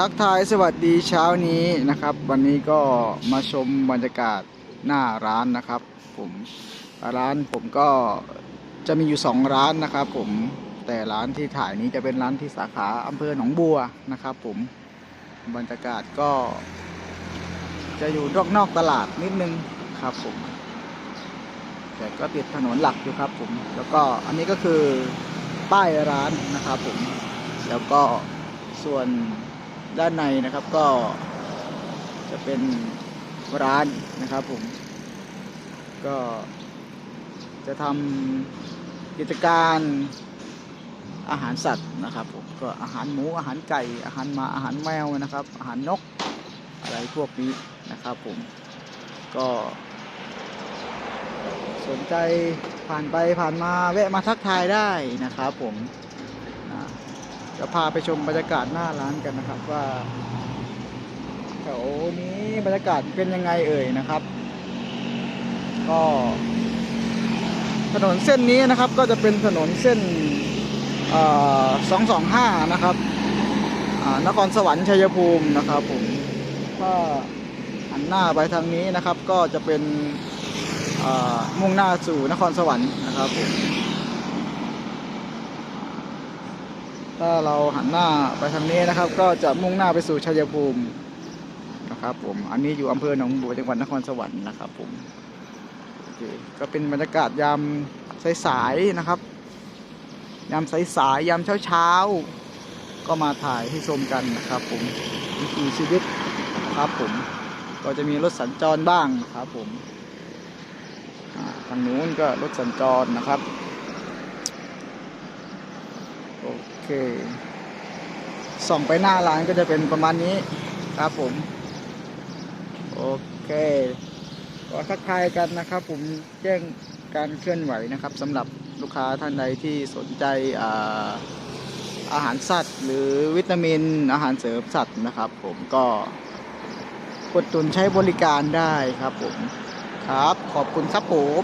ทักทายสวัสดีเช้านี้นะครับ วันนี้ก็มาชมบรรยากาศหน้าร้านนะครับ ผมร้านผมก็จะมีอยู่สองร้านนะครับผมแต่ร้านที่ถ่ายนี้จะเป็นร้านที่สาขาอำเภอหนองบัวนะครับผมบรรยากาศก็ จะอยู่นอกนอกตลาดนิดนึงครับผมแต่ก็ติดถนนหลักอยู่ครับผม แล้วก็อันนี้ก็คือป้ายร้านนะครับผม แล้วก็ส่วน ด้านในนะครับก็จะเป็นร้านนะครับผม ก็จะทำกิจการอาหารสัตว์นะครับผมก็อาหารหมูอาหารไก่ อาหารหมาอาหารแมวนะครับ อาหารนกอะไรพวกนี้นะครับผมก็สนใจผ่านไปผ่านมาแวะมาทักทายได้นะครับผม จะพาไปชมบรรยากาศหน้าร้านกันนะครับว่าแถวนี้บรรยากาศเป็นยังไงเอ่ยนะครับ ก็ถนนเส้นนี้นะครับก็จะเป็นถนนเส้นสองสองห้านะครับนครสวรรค์ชัยภูมินะครับผมถ้าหันหน้าไปทางนี้นะครับ ก็จะเป็นมุ่งหน้าสู่นครสวรรค์นะครับผม ถ้าเราหันหน้าไปทางนี้นะครับ ก็จะมุ่งหน้าไปสู่ชัยภูมินะครับผม อันนี้อยู่อำเภอหนองบัวจังหวัดนครสวรรค์นะครับผมโอเคก็เป็นบรรยากาศยามสายๆนะครับ ยามสายๆยามเช้าๆก็มาถ่ายให้ชมกันนะครับ ผมวิถีชีวิตนะครับผม ก็จะมีรถสัญจรบ้างนะครับผมทางนู้นก็รถสัญจรนะครับ เค ส่องไปหน้าร้านก็จะเป็นประมาณนี้ครับผม โอเคก็ทักทายกันนะครับ ผมแจ้งการเคลื่อนไหวนะครับสำหรับลูกค้าท่านใดที่สนใจอาอาหารสัตว์ หรือวิตามินอาหารเสริมสัตว์นะครับ ผมก็กดตุนใช้บริการได้ครับผมครับ ขอบคุณครับผม